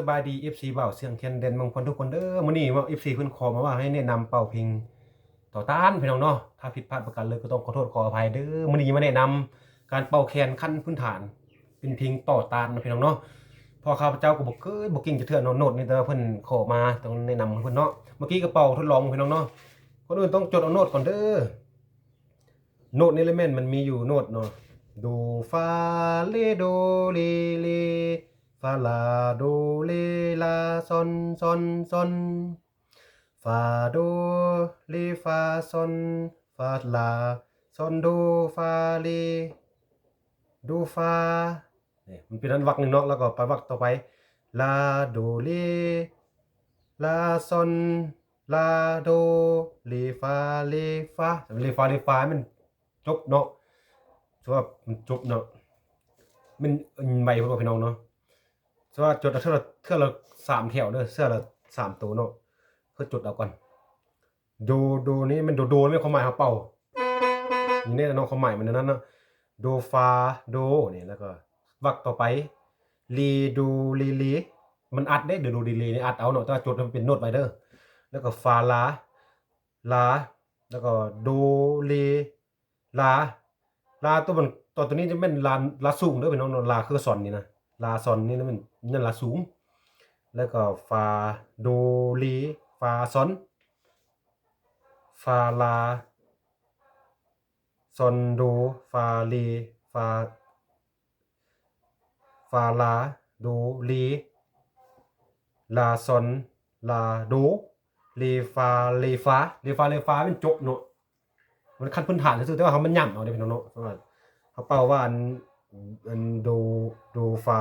สบายดี FC เบาเสียงเทียนเด่นบางคนทุกคนเด้อมื้อนี้ว่า FC เพิ่นขอมาว่าให้แนะนำเป่าเพลงต่อต้านพี่น้องเนาะถ้าผิดพลาดประการเลยก็ต้องขอโทษขออภัยเด้อมื้อนี้มาแนะนำการเป่าแคนขั้นพื้นฐาน เป็นเพลงต่อต้านนะพี่น้องเนาะพอข้าพเจ้าก็บ่เคยบ่เก่งจะเทื่อนโน้ตนี่แต่ว่าเพิ่นขอมาต้องแนะนำให้เพิ่นเนาะเมื่อกี้ก็เป่าทดลองพี่น้องเนาะก่อนอื่นต้องจดเอาโน้ตก่อนเด้อโน้ตนี่เลยแม่นมันมีอยู่โน้ตเนาะโดฟาเลโดเลเล ฟาลาโดเลลาซอนซอนซอนฟาโดเลฟาซอนฟาลาซอนโดฟาเลโดฟาเนี่ยมันเป็นอันวักหนึ่งเนาะแล้วก็ไปวักต่อไปลาโดเลลาซอนลาโดเลฟาเลฟาเลฟาเลฟามันจบเนาะถือว่ามันจบเนาะมันอันใบพวกพี่น้องเนาะ สว่าจดเอาเท่าละเท่าละสามแถวเด้อเสื้อละสามตัวเนาะเพื่อจดเอาก่อน โดโดนี่มันโดโดไม่ความหมายเขาเป่านี่เนี่ยน้องความหมายมันนั้นเนาะโดฟาโดนี่แล้วก็วักต่อไปลีดูลีลีมันอัดได้เดี๋ยวดูดีลีนี่อัดเอาเนาะแต่ว่าจดมันเป็นโน้ตไว้เด้อแล้วก็ฟาลาลา แล้วก็โดเลลา ลาตัวมันตัวตัวนี้จะเป็นลาลาสูงเด้อเป็นน้องลาคือสอนนี่นะ ลาซอนนี่นะมันนั่นลาสูง แล้วก็ฟาโดเลฟาซอนฟาลาซอนโดฟาเลฟาฟาลาโดเลลาซอนลาโดเลฟาเลฟาเลฟาเลฟาเป็นจบเนาะมันขั้นพื้นฐานที่สุดแต่ว่าเขามันย่ำเอาเดี๋ยวพี่น้องเนาะเพราะว่าเขาเป่าว่าอัน อันโดโดฟา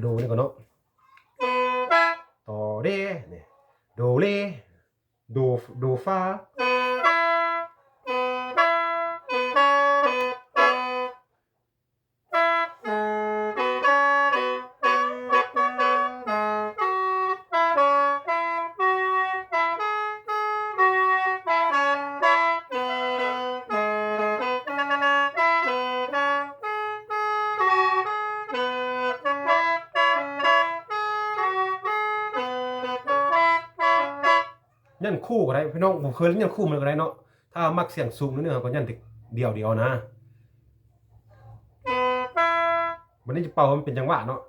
โดนี่ก่อนเนาะต่อเดเนี่ยโดเลโดโดฟา ยันคู่ก็ได้พี่น้องผมเคยเล่นยันคู่มันก็ได้เนาะถ้ามักเสียงสูงนิดนึงก็ยันติเดียวเดียวนะวันนี้จะเป่ามันเป็นจังหวะเนาะ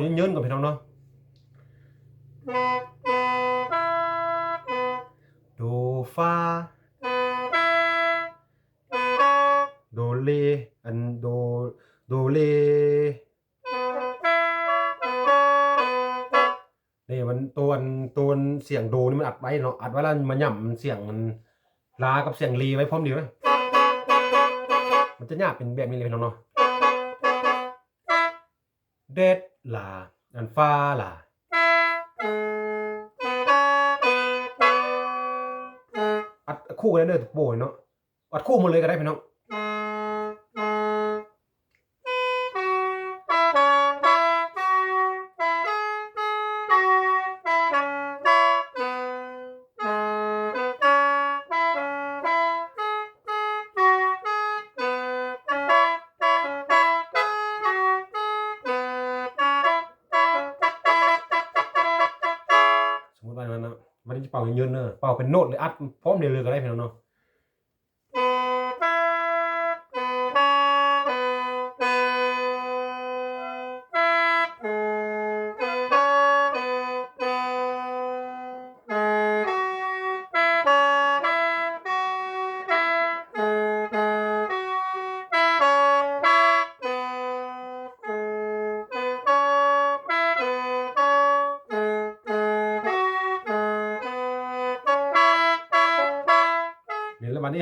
เป่าเยินๆกับพี่น้องเนาะโดฟาโดเลอันโดโดเลนี่มันตัวอันตัวนเสียงโดนี่มันอัดไว้เนาะอัดไว้แล้วมันหย่ำมันเสียงมันลากับเสียงรีไว้พร้อมดีไหมมันจะยากเป็นแบบนี้เลยพี่น้องเนาะ เด็ดลาอันฟ้าลาอัดคู่กันได้เด้อโปยเนาะอัดคู่หมดเลยก็ได้พี่น้อง เป่าเยินๆเนอะเป่าเป็นโน้ตหรืออัดพร้อมเดียวเลยก็ได้พี่น้องเนาะ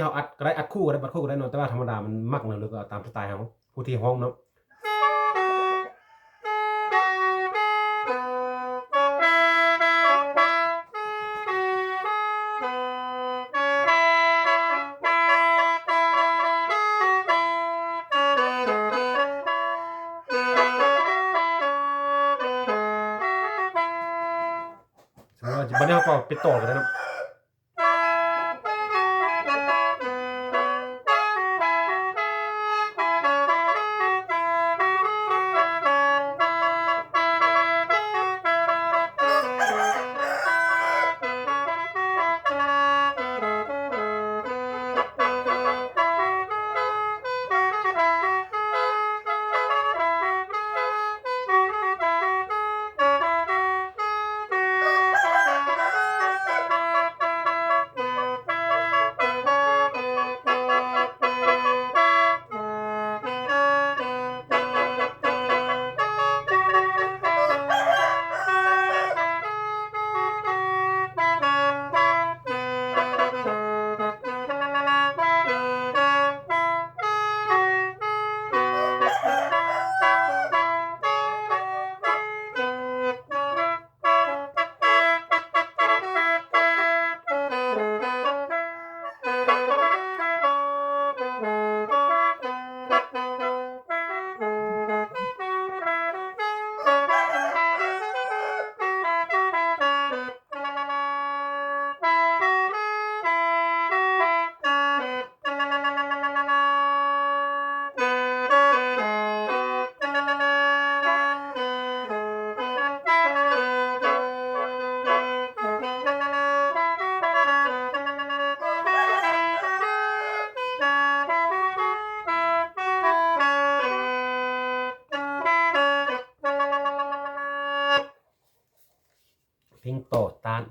าอัดก็ได้อัดคู่ก็ได้บัดคู่ก็ได้นอนแต่ว่าธรรมดามันมักเนาะหรือก็ตามสไตล์ของผู้ที่ห้องเนาะสมมติว่บนี้เฮาก็ไปต่อกันได้เนา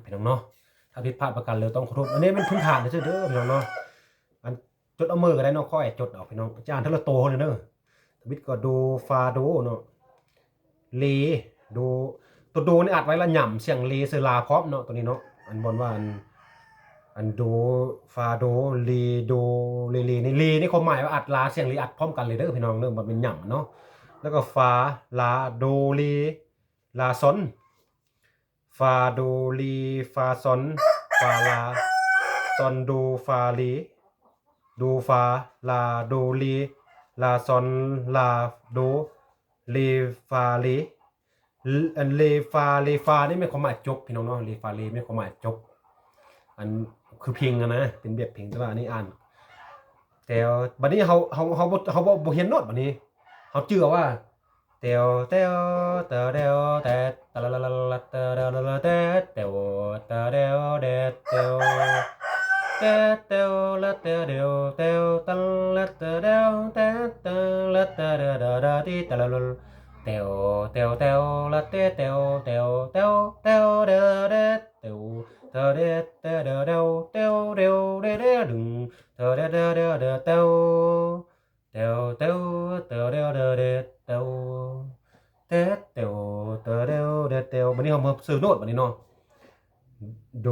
พี่น้องเนาะถ้าผิดพลาดประการเลยต้องขอโทษอันนี้เป็นพื้นฐานเด้อเด้อพี่น้องเนาะอันจดเอามือก็ได้เนาะค่อยจดเอาพี่น้องจะอ่านทีละโตเลยเด้อทวิตก็ดูฟาโดเนาะเลดูตัวโดนี่อัดไว้ละหย่ำเสียงเลเซอลาพร้อมเนาะตัวนี้เนาะอันบนว่าอันอันโดฟาโดเลโดเลเลนี่เลนี่ความหมายว่าอัดลาเสียงเลอัดพร้อมกันเลยเด้อพี่น้องเด้อมันเป็นหย่ำเนาะแล้วก็ฟาลาโดเลลาซอน ฟาโดลีฟาซอนฟาลาซอนโดฟาลีโดฟาลาโดลีลาซอนลาโดเลฟาลีอันเลฟาเลฟานี่ไม่ความหมายจบพี่น้องเนาะเลฟาเลไม่ความหมายจบ อันคือเพลงอะนะเป็นแบบเพลงแต่ว่าอันนี้อ่าน แต่บัดนี้เขาเขาเขาเขาบ่บ่เห็นโน้ตบัดนี้เขาเชื่อว่า เตียวเตียวเตียวเตียวแต่ตะละละละละเตียวเตียวละแต่เตียวเตียวเตียวเดเตี ยวแต่เตียวละเตียวเดียวเตียวตะละเตียวเดียวแต่ตะละเตียวเดียวด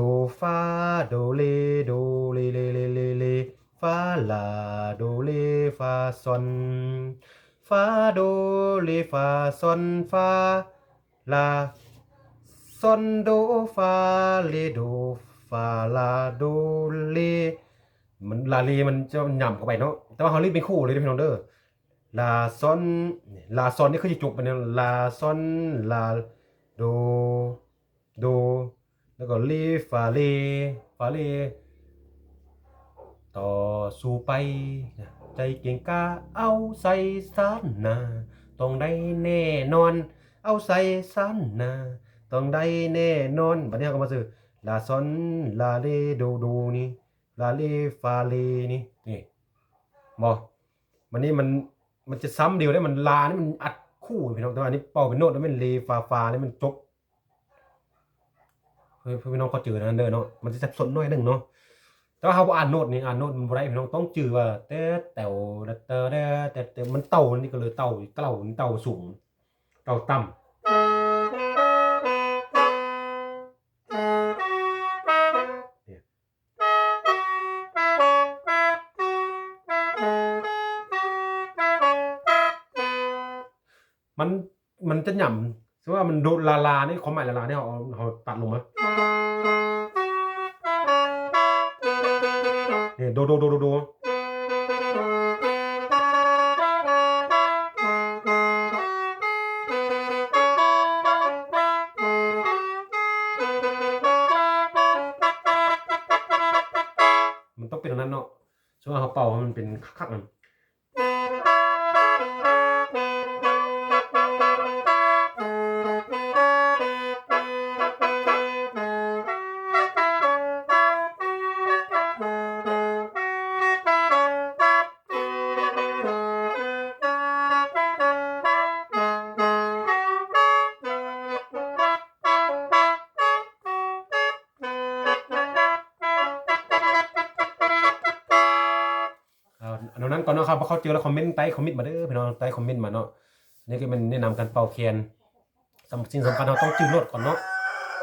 าดาดีต ละละเตียวเตียวเตียวละเตียวเตียวเตียวเตียวเตียวเดียวเดเตียวเธอเดเตเดเดวเตวเดวเดเดดึงเธอเดเดเดเดเตวเตวเตวเตวเดวเดเดเตวเตเตวเตเดวเดเตววันนี้เขามาซื้อโน้ตวันลาลาโดเลฟาซอนฟาโดเลฟาซอนฟาลาซอนโดฟาเลโดฟาลาโดเลมันจะหย่ำเข้าไปเนาะแต่ว่าเขาเรียกเป็นคู่เลยนะพี่น้องเด้อลาซอนลาซอนนี่คือจะจบไปเนี่ยลาซอนลาโดโดแล้วก็เลฟาเลฟาเลต่อสู้ไป ใจเก่งกาเอาใส่สานนาต้องได้แน่นอน เอาใส่สานนาต้องได้แน่นอนบัดนี้เราก็มาซื้อลาซอนลาเลโดโดนี่ ลาเลฟาเลนี่นี่บอวันนี้มันมันจะซ้ำเดียวได้มันลานี่มันอัดคู่พี่น้องแต่ว่าอันนี้เป่าเป็นโน้ตแล้วมันเลฟาฟานี่มันจบเพื่อพี่น้องเขาจืดนะเด้อเนาะมันจะสับสนน่อยหนึ่งเนาะแต่ว่าเขาอ่านโน้ตนี่อ่านโน้ตมันได้พี่น้องต้องจืดว่าเต้แต๋วเต้เต้เต้เต้มันเต่านี่ก็เลยเต่าเต่าเต่าสูงเต่าต่ำ มันมันจะหย่ำสมมติว่ามันโดนลาลานี่ความหมายลาลาเนี่ยเขาเขาตัดลงมาเนี่ยโดโดโดโดโดมันต้องเป็นนั้นเนาะช่ว่าเขาเป่ามันเป็นคักๆมัน อันนั้นก่อนเนาะครับพอเขาเจอแล้วคอมเมนต์ใต้คอมเมนต์มาเด้อพี่น้องใต้คอมเมนต์มาเนาะนี่ก็เป็นแนะนำการเป่าแคนสำสิ่งสำคัญเราต้องจืดรถก่อนเนาะ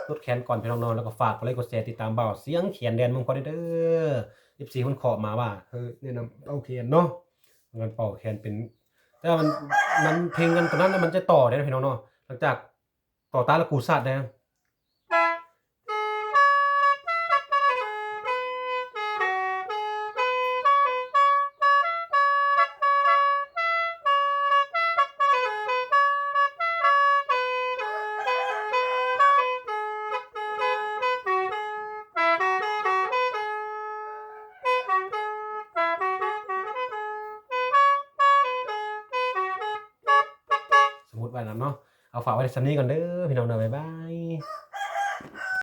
รถแคนก่อนพี่น้องเนาะแล้วก็ฝากกดไลค์กดแชร์ติดตามเบาเสียงเขียนแดนมึงพอได้เด้อ14คนขอมาว่าเออแนะนำเป่าแคนเนาะงานเป่าแคนเป็น แต่ว่ามันมันเพลงกันตอนนั้นมันจะต่อได้พี่น้องเนาะหลังจากต่อตาและกูสัตว์นะ ฝากไว้ในซันนี่ก่อนเด้อพี่น้องเนาะบ๊ายบาย